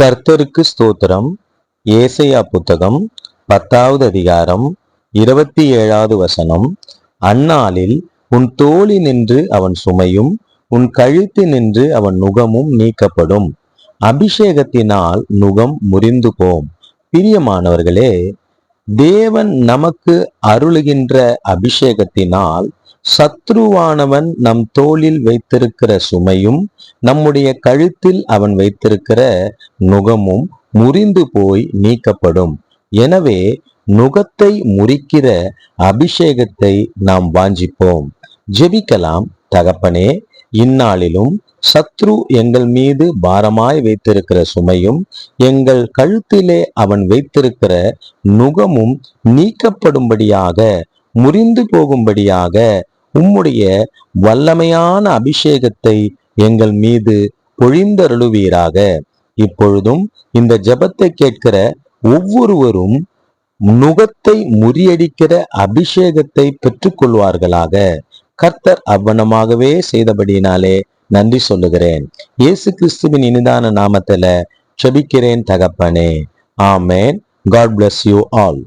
கர்த்தருக்கு ஸ்தோத்திரம். ஏசையா புத்தகம் பத்தாவது அதிகாரம் இருபத்தி ஏழாவது வசனம். அந்நாளில் உன் தோழி நின்று அவன் சுமையும் உன் கழுத்து நின்று அவன் நுகமும் நீக்கப்படும். அபிஷேகத்தினால் நுகம் முறிந்து போம். பிரியமானவர்களே தேவன் நமக்கு அருளுகின்ற அபிஷேகத்தினால் சத்ருவானவன் நம் தோளில் வைத்திருக்கிற சுமையும் நம்முடைய கழுத்தில் அவன் வைத்திருக்கிற நுகமும் முறிந்து போய் நீக்கப்படும். எனவே நுகத்தை முறிக்கிற அபிஷேகத்தை நாம் வாஞ்சிப்போம். ஜெபிக்கலாம் தகப்பனே இந்நாளிலும் சத்ரு எங்கள் மீது பாரமாய் வைத்திருக்கிற சுமையும் எங்கள் கழுத்திலே அவன் வைத்திருக்கிற நுகமும் நீக்கப்படும்படியாக முறிந்து போகும்படியாக உம்முடைய வல்லமையான அபிஷேகத்தை எங்கள் மீது பொழிந்தருளுவீராக. இப்பொழுதும் இந்த ஜபத்தை கேட்கிற ஒவ்வொருவரும் நுகத்தை முறியடிக்கிற அபிஷேகத்தை பெற்றுக்கொள்வார்களாக. கர்த்தர் அவ்வனமாகவே செய்தபடியினாலே நன்றி சொல்லுகிறேன். இயேசு கிறிஸ்துவின் இனிதான நாமத்துல செபிக்கிறேன் தகப்பனே. ஆமேன். God bless you all